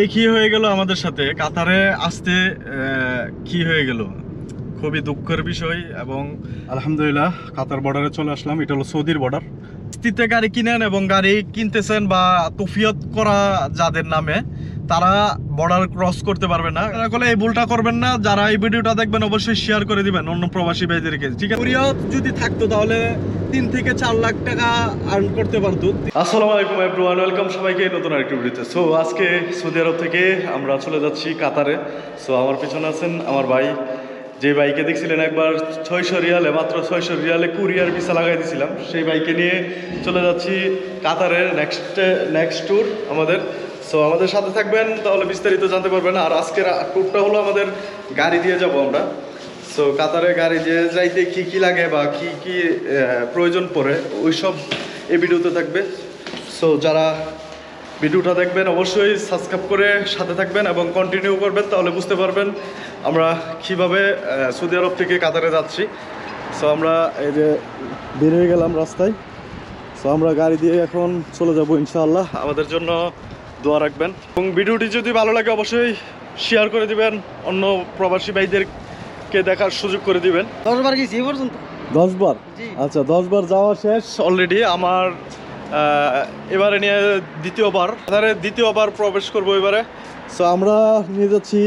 এই কি হয়ে গেল আমাদের সাথে? কাতারে আসতে কি হয়ে গেল? খুবই দুঃখের বিষয় এবং আলহামদুলিল্লাহ কাতার বর্ডারে চলে আসলাম। এটা হলো সৌদির বর্ডার কিস্তিতে গাড়ি কিনেন এবং গাড়ি কিনতেছেন বা তুফিয়ত করা যাদের নামে তারা বর্ডার ক্রস করতে পারবে না। তাহলে এই ভুলটা করবেন না। যারা এই ভিডিওটা দেখবেন, অবশ্যই শেয়ার করে দিবেন অন্য প্রবাসী ভাইদেরকে। ঠিক আছে? যদি থাকতো, তাহলে তিন থেকে চার লাখ টাকা আর্ন করতে পারতো। আসসালামু আলাইকুম এভরিওয়ান ওয়েলকাম সবাইকে নতুন আরেকটি ভিডিওতে। সো আজকে সৌদি আরব থেকে আমরা চলে যাচ্ছি কাতারে। সো আমার পিছনে আছেন আমার ভাই। যে বাইকে দেখছিলেন একবার, ছয়শো রিয়ালে, মাত্র ছয়শো রিয়ালে কুরিয়ার ভিসা লাগাই দিয়েছিলাম সেই বাইকে নিয়ে চলে যাচ্ছি কাতারের নেক্সট নেক্সট ট্যুর আমাদের। সো আমাদের সাথে থাকবেন, তাহলে বিস্তারিত জানতে পারবেন। আর আজকের ট্যুরটা হলো আমাদের গাড়ি দিয়ে যাব আমরা। সো কাতারে গাড়ি দিয়ে যাইতে কি কি লাগে বা কি কি প্রয়োজন পড়ে ওই সব এই ভিডিওতে থাকবে। সো যারা ভিডিওটা দেখবেন, অবশ্যই সাবস্ক্রাইব করে সাথে থাকবেন এবং কন্টিনিউ করবেন, তাহলে বুঝতে পারবেন আমরা কীভাবে সৌদি আরব থেকে কাতারে যাচ্ছি। সো আমরা এই যে বেরিয়ে গেলাম রাস্তায়। সো আমরা গাড়ি দিয়ে এখন চলে যাব ইনশাআল্লাহ। আমাদের জন্য দোয়া রাখবেন। এবং ভিডিওটি যদি ভালো লাগে অবশ্যই শেয়ার করে দিবেন অন্য প্রবাসী ভাইদেরকে দেখার সুযোগ করে দিবেন। দশ বার গেছি এই পর্যন্ত? দশ বার জি। আচ্ছা দশবার যাওয়া শেষ। অলরেডি আমার এবারে নিয়ে দ্বিতীয়বার। এবারে দ্বিতীয়বার প্রবেশ করব এবারে। সো আমরা নিয়ে যাচ্ছি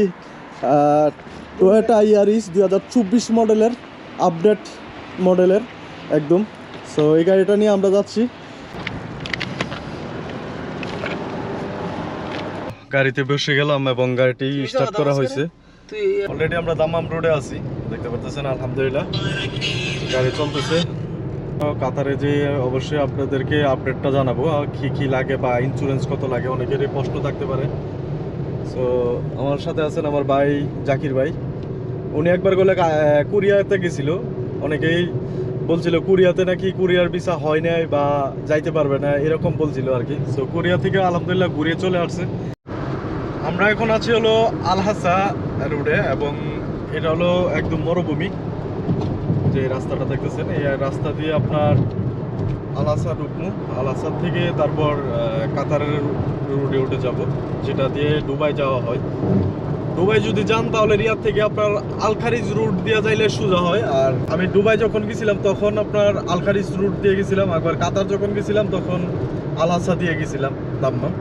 টয়োটা ইয়ারিস দুই হাজার চব্বিশ মডেলের আপডেট মডেলের একদম। সো এই গাড়িটা নিয়ে আমরা যাচ্ছি। গাড়িতে বসে গেলাম এবং গাড়িটি স্টার্ট করা হয়েছে। অলরেডি আমরা দামাম রোডে আছি দেখতে পারতেছেন আলহামদুলিল্লাহ। গাড়ি চলতেছে। কাতারে যে অবশ্যই আপনাদেরকে আপডেটটা জানাব কি কি লাগে বা ইন্স্যুরেন্স কত লাগে অনেকেরই প্রশ্ন থাকতে পারে। সো আমার সাথে আছেন আমার ভাই জাকির ভাই। উনি একবার গেলে কুরিয়াতে গেছিল। অনেকেই বলছিল কুরিয়াতে নাকি কুরিয়ার ভিসা হয় নাই বা যাইতে পারবে না এরকম বলছিল আর কি। সো কুরিয়া থেকে আলহামদুলিল্লাহ ঘুরিয়ে চলে আসছে। আমরা এখন আছি হলো আলহাসা রোডে এবং এটা হলো একদম মরুভূমি। যে রাস্তাটা দেখতেছেন, এই রাস্তা দিয়ে আপনার আলাসা ঢুকমু আলাসা থেকে তারপর কাতারের রোডে উঠে যাব, যেটা দিয়ে দুবাই যাওয়া হয়। দুবাই যদি যান, তাহলে রিয়াদ থেকে আপনার আলখারিজ রুট দিয়ে যাইলে সোজা হয়। আর আমি দুবাই যখন গেছিলাম, তখন আপনার আলখারিজ রুট দিয়ে গেছিলাম। একবার কাতার যখন গেছিলাম, তখন আলাসা দিয়ে গেছিলাম, দাম্মাম।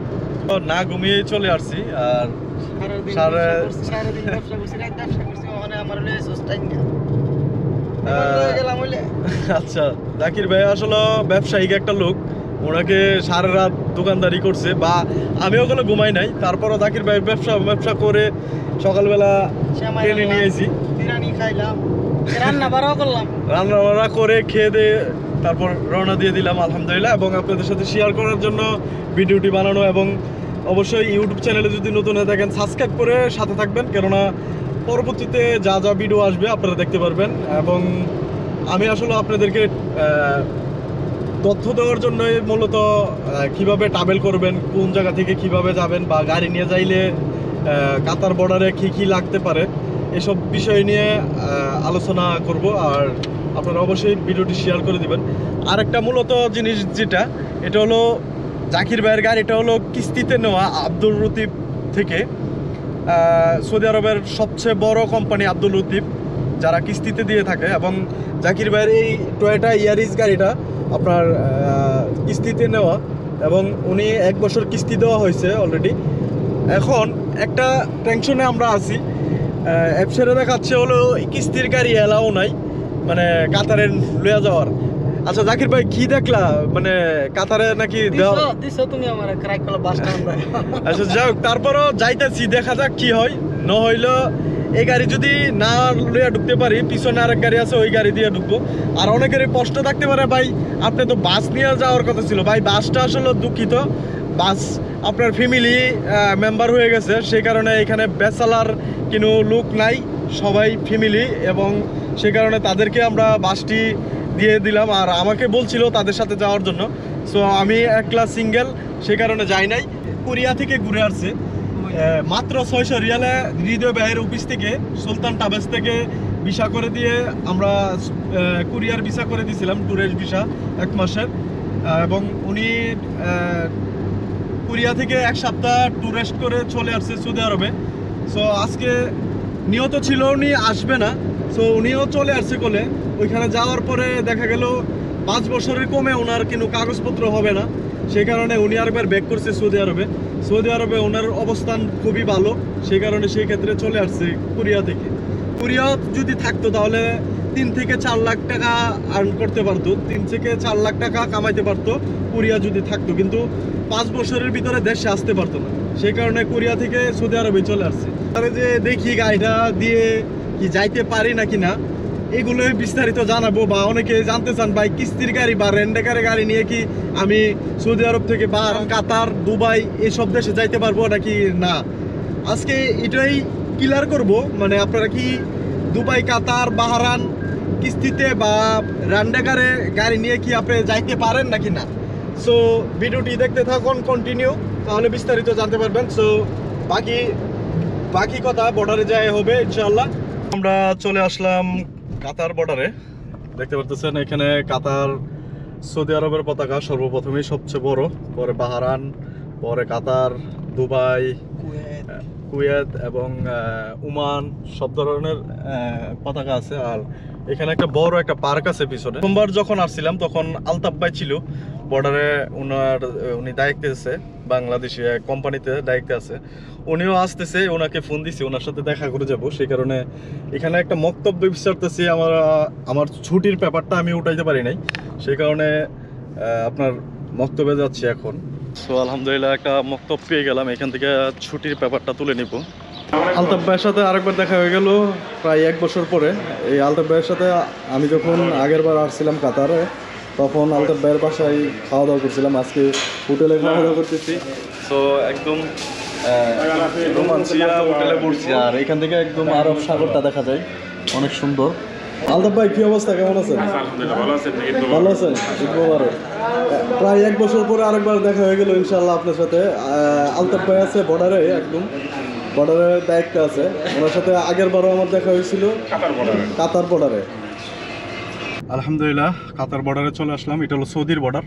না ঘুমিয়ে চলে আসছি আর সারাদিন সারা- সারাদিন ব্যবসা করছি রাত ব্যবসা করছি ওখানে আমার লয়ে সুস্টাইন না। আহ, গেলাম হইলে? আচ্ছা জাকির ভাই আসলে ব্যবসায়িক একটা লোক ওনাকে সারা রাত দোকানদারি করছে বা আমি ওখানে ঘুমাই নাই তারপরও জাকির ভাই ব্যবসা ব্যবসা করে সকালবেলা টেনে নিয়েছি রান্না বাড়াও করলাম। রান্না বান্না করে খেয়ে দিয়ে তারপর রওনা দিয়ে দিলাম, আলহামদুলিল্লাহ। এবং আপনাদের সাথে শেয়ার করার জন্য ভিডিওটি বানানো এবং অবশ্যই ইউটিউব চ্যানেলে যদি নতুন হয়ে থাকেন সাবস্ক্রাইব করে সাথে থাকবেন। কেননা পরবর্তীতে যা যা ভিডিও আসবে আপনারা দেখতে পারবেন। এবং আমি আসলে আপনাদেরকে তথ্য দেওয়ার জন্যই মূলত কীভাবে ট্রাভেল করবেন, কোন জায়গা থেকে কীভাবে যাবেন বা গাড়ি নিয়ে যাইলে কাতার বর্ডারে কী কী লাগতে পারে, এসব বিষয় নিয়ে আলোচনা করব। আর আপনারা অবশ্যই ভিডিওটি শেয়ার করে দিবেন। আর একটা মূলত জিনিস যেটা, এটা হলো জাকির ভাইয়ের গাড়ি, এটা হলো কিস্তিতে নেওয়া আব্দুল রতিব থেকে। সৌদি আরবের সবচেয়ে বড় কোম্পানি আব্দুল লতিফ যারা কিস্তিতে দিয়ে থাকে। এবং জাকির ভাইয়ের এই টয়োটা ইয়ারিস গাড়িটা আপনার কিস্তিতে নেওয়া। এবং উনি এক বছর কিস্তি দেওয়া হয়েছে অলরেডি এখন একটা টেনশনে আমরা আছি। অ্যাপসেরে দেখাচ্ছে হলো কিস্তির গাড়ি এলাও নাই। মানে কাতারে লইয়া যাওয়ার। আচ্ছা জাকির ভাই কি দেখলা? মানে কাতারে নাকি দিছো দিছো তুমি আমার ক্রাইক কলা বাস আচ্ছা হোক তারপরও যাইতেছি দেখা যাক কি হয়। ন হইল এই গাড়ি যদি না লইয়া ঢুকতে পারি পিছনে আরেক গাড়ি আছে ওই গাড়ি দিয়ে ঢুকবো। আর অনেকের প্রশ্ন থাকতে পারে ভাই আপনি তো বাস নিয়ে যাওয়ার কথা ছিল। ভাই বাসটা আসলে দুঃখিত। বাস আপনার ফ্যামিলি মেম্বার হয়ে গেছে। সেই কারণে এখানে বেচালার কোনো লোক নাই। সবাই ফ্যামিলি এবং সেই কারণে তাদেরকে আমরা বাসটি দিয়ে দিলাম। আর আমাকে বলছিল তাদের সাথে যাওয়ার জন্য। সো আমি একলা সিঙ্গেল সে কারণে যাই নাই। কোরিয়া থেকে ঘুরে আসছে। মাত্র ছয়শো রিয়ালে হৃদয় ব্যয়ের অফিস থেকে, সুলতান ট্রাভেলস থেকে ভিসা করে দিয়ে আমরা কুরিয়ার ভিসা করে দিয়েছিলাম ট্যুরিস্ট ভিসা এক মাসের। এবং উনি কোরিয়া থেকে এক সপ্তাহ ট্যুরিস্ট করে চলে আসছে সৌদি আরবে। সো আজকে নিহত ছিল, উনি আসবে না। সো উনিও চলে আসছে কোলে। ওইখানে যাওয়ার পরে দেখা গেল পাঁচ বছরের কমে ওনার কিন্তু কাগজপত্র হবে না। সেই কারণে উনি আরেকবার ব্যাক করছে সৌদি আরবে। সৌদি আরবে ওনার অবস্থান খুবই ভালো। সেই কারণে সেই ক্ষেত্রে চলে আসছে কোরিয়া থেকে। কোরিয়া যদি থাকতো তাহলে তিন থেকে চার লাখ টাকা আর্ন করতে পারতো। তিন থেকে চার লাখ টাকা কামাইতে পারতো কোরিয়া যদি থাকতো। কিন্তু পাঁচ বছরের ভিতরে দেশে আসতে পারতো না। সেই কারণে কোরিয়া থেকে সৌদি আরবে চলে আসছে। তাহলে যে দেখি গাড়িটা দিয়ে কি যাইতে পারি নাকি না, এগুলোই বিস্তারিত জানাব বা অনেকে জানতে চান, ভাই, কিস্তির গাড়ি বা রেন্ডেকারে গাড়ি নিয়ে কি আমি সৌদি আরব থেকে বা কাতার, দুবাই এসব দেশে যাইতে পারব নাকি না? আজকে এটাই ক্লিয়ার করব মানে আপনারা কি দুবাই, কাতার বাহারান কিস্তিতে বা রান্ডাকারে গাড়ি নিয়ে কি আপনি যাইতে পারেন নাকি না? সো ভিডিওটি দেখতে থাকুন কন্টিনিউ তাহলে বিস্তারিত জানতে পারবেন। সো বাকি বাকি কথা বর্ডারে যায় হবে, ইনশাআল্লাহ। আমরা চলে আসলাম কাতার বর্ডারে দেখতে পারতেছেন এখানে কাতার সৌদি আরবের পতাকা সর্বপ্রথমেই সবচেয়ে বড় পরে বাহারান পরে কাতার দুবাই কুয়েত। এবং উমান সব ধরনের পতাকা আছে। আর এখানে একটা বড় একটা পার্ক আছে পিছনে। সোমবার যখন আসছিলাম তখন আলতাফ ভাই ছিল। বর্ডারে আহ, উনি দায়িত্বে আছে। বাংলাদেশি কোম্পানিতে দায়িত্বে আছে। উনিও আসতেছে, ওনাকে ফোন দিছি, ওনার সাথে দেখা করে যাব। সেই কারণে এখানে একটা মক্তব্য বিচারতেছি আমার আমার ছুটির ব্যাপারটা আমি উঠাইতে পারি নাই। সেই কারণে আপনার মক্তব্যে যাচ্ছি এখন। সো আলহামদুলিল্লাহ, একটা মক্তব্য পেয়ে গেলাম। এখান থেকে ছুটির ব্যাপারটা তুলে নিব। আলতাফ ভাইয়ের সাথে আরেকবার দেখা হয়ে গেল, প্রায় এক বছর পরে। এই আলতাফ ভাইয়ের সাথে আমি যখন আগের বার আসছিলাম কাতারে তখন আলতাফ ভাইয়ের বাসায় খাওয়া দাওয়া করছিলাম আজকে হোটেলে খাওয়া দাওয়া করতেছি। তো একদম রোমান্সিয়া হোটেলে পড়ছি। আর এখান থেকে একদম আরব সাগরটা দেখা যায় অনেক সুন্দর। আলতাফ ভাই কি অবস্থা? কেমন আছেন? ভালো আছেন। প্রায় এক বছর পরে আরেকবার দেখা হয়ে গেল ইনশাল্লাহ আপনার সাথে। আলতাফ ভাই আছে বর্ডারে একদম। বর্ডারের দায়িত্ব আছে। ওনার সাথে আগের বারও আমার দেখা হয়েছিল। কাতার বর্ডারে। আলহামদুলিল্লাহ, কাতার বর্ডারে চলে আসলাম। এটা হলো সৌদির বর্ডার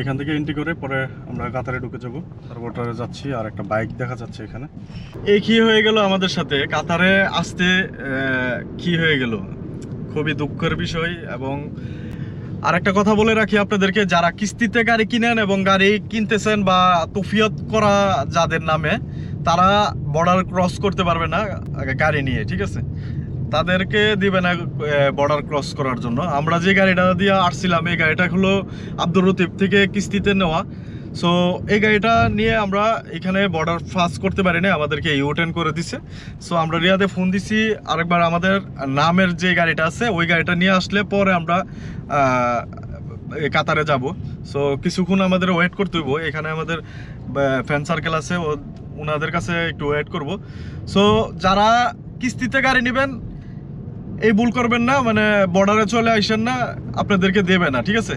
এখান থেকে এন্ট্রি করে পরে আমরা কাতারে ঢুকে যাব। তার বর্ডারে যাচ্ছি আর একটা বাইক দেখা যাচ্ছে এখানে। এই কি হয়ে গেল আমাদের সাথে? কাতারে আসতে কি হয়ে গেল? খুবই দুঃখের বিষয় এবং আরেকটা কথা বলে রাখি আপনাদেরকে, যারা কিস্তিতে গাড়ি কিনেন এবং গাড়ি কিনতেছেন বা তফিয়ত করা যাদের নামে, তারা বর্ডার ক্রস করতে পারবে না গাড়ি নিয়ে, ঠিক আছে? তাদেরকে দিবে না বর্ডার ক্রস করার জন্য। আমরা যে গাড়িটা দিয়ে আসছিলাম, এই গাড়িটা হলো আব্দুর রতিব থেকে কিস্তিতে নেওয়া। সো এই গাড়িটা নিয়ে আমরা এখানে বর্ডার পাস করতে পারি না আমাদেরকে ইউটেন করে দিছে। সো আমরা রিয়াদে ফোন দিছি, আরেকবার আমাদের নামের যে গাড়িটা আছে, ওই গাড়িটা নিয়ে আসলে পরে আমরা কাতারে যাব। সো কিছুক্ষণ আমাদের ওয়েট করতে হইব। এখানে আমাদের ফ্যান সার্কেল আছে, ও ওনাদের কাছে একটু ওয়েট করব। সো যারা কিস্তিতে গাড়ি নেবেন এই ভুল করবেন না মানে বর্ডারে চলে আসেন না, আপনাদেরকে দেবে না, ঠিক আছে?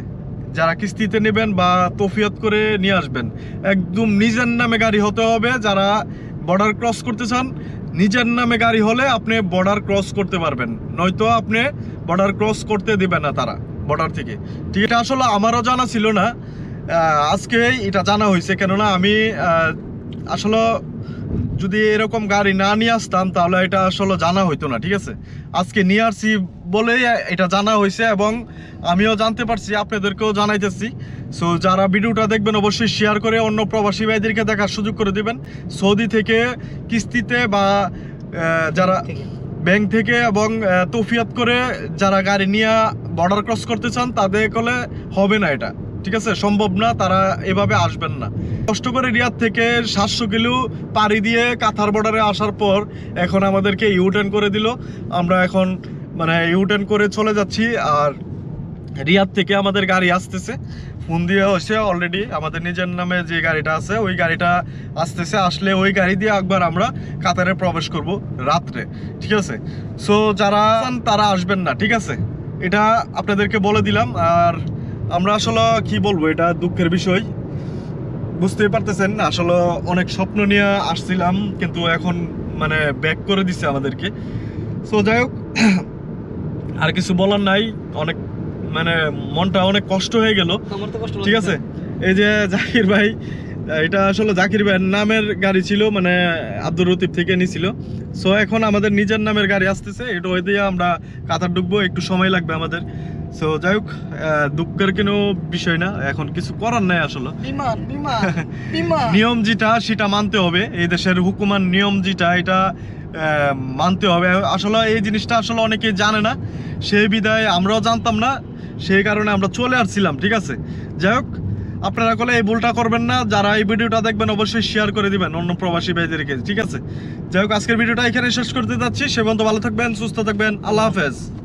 যারা কিস্তিতে নেবেন বা তফিয়ত করে নিয়ে আসবেন, একদম নিজের নামে গাড়ি হতে হবে, যারা বর্ডার ক্রস করতে চান, নিজের নামে গাড়ি হলে আপনি বর্ডার ক্রস করতে পারবেন, নয়তো আপনি বর্ডার ক্রস করতে দিবে না তারা বর্ডার থেকে। ঠিক, এটা আসলে আমারও জানা ছিল না আজকে এটা জানা হয়েছে, কেননা আমি আসলে যদি এরকম গাড়ি না নিয়ে আসতাম তাহলে এটা আসলে জানা হইতো না ঠিক আছে? আজকে নিয়ে আসছি বলেই এটা জানা হয়েছে এবং আমিও জানতে পারছি আপনাদেরকেও জানাইতেছি। সো যারা ভিডিওটা দেখবেন অবশ্যই শেয়ার করে অন্য প্রবাসী ভাইদেরকে দেখার সুযোগ করে দিবেন। সৌদি থেকে কিস্তিতে বা যারা ব্যাংক থেকে এবং তৌফিয়াত করে যারা গাড়ি নিয়ে বর্ডার ক্রস করতে চান তাদের কলে হবে না এটা। ঠিক আছে? সম্ভব না, তারা এভাবে আসবেন না। কষ্ট করে রিয়াদ থেকে সাতশো কিলো পাড়ি দিয়ে কাতার বর্ডারে আসার পর এখন আমাদেরকে ইউটার্ন করে দিল। আমরা এখন মানে ইউটার্ন করে চলে যাচ্ছি আর রিয়াদ থেকে আমাদের গাড়ি আসতেছে। ফোন দিয়ে হচ্ছে অলরেডি আমাদের নিজের নামে যে গাড়িটা আছে, ওই গাড়িটা আসতেছে। আসলে ওই গাড়ি দিয়ে একবার আমরা কাতারে প্রবেশ করব রাত্রে, ঠিক আছে? সো যারা তারা আসবেন না, ঠিক আছে? এটা আপনাদেরকে বলে দিলাম। আর আমরা আসলে কি বলব এটা দুঃখের বিষয়। বুঝতেই পারতেছেন আসলে অনেক স্বপ্ন নিয়ে আসছিলাম কিন্তু এখন মানে ব্যাক করে দিছে আমাদেরকে। সো যাই হোক আর কিছু বলার নাই অনেক মানে মনটা অনেক কষ্ট হয়ে গেল। কষ্ট ঠিক আছে এই যে জাকির ভাই এটা আসলে জাকির ভাইয়ের নামের গাড়ি ছিল মানে আব্দুর রতিব থেকে নিছিল। সো এখন আমাদের নিজের নামের গাড়ি আসতেছে এটা ওই দিয়ে আমরা কাতার ঢুকবো একটু সময় লাগবে আমাদের। সো যাই হোক দুঃখের কোনো বিষয় না। এখন কিছু করার নাই আসলে। নিয়ম যেটা সেটা মানতে হবে। এই দেশের হুকুমান নিয়ম যেটা এটা মানতে হবে। আসলে এই জিনিসটা আসলে অনেকে জানে না। সেই বিদায় আমরাও জানতাম না। সেই কারণে আমরা চলে আসছিলাম ঠিক আছে? যাই হোক আপনারা কলে এই ভুলটা করবেন না। যারা এই ভিডিওটা দেখবেন অবশ্যই শেয়ার করে দিবেন অন্য প্রবাসী ভাইদেরকে ঠিক আছে? যাই হোক আজকের ভিডিওটা এখানে শেষ করতে যাচ্ছি। সে পর্যন্ত ভালো থাকবেন সুস্থ থাকবেন। আল্লাহ হাফেজ।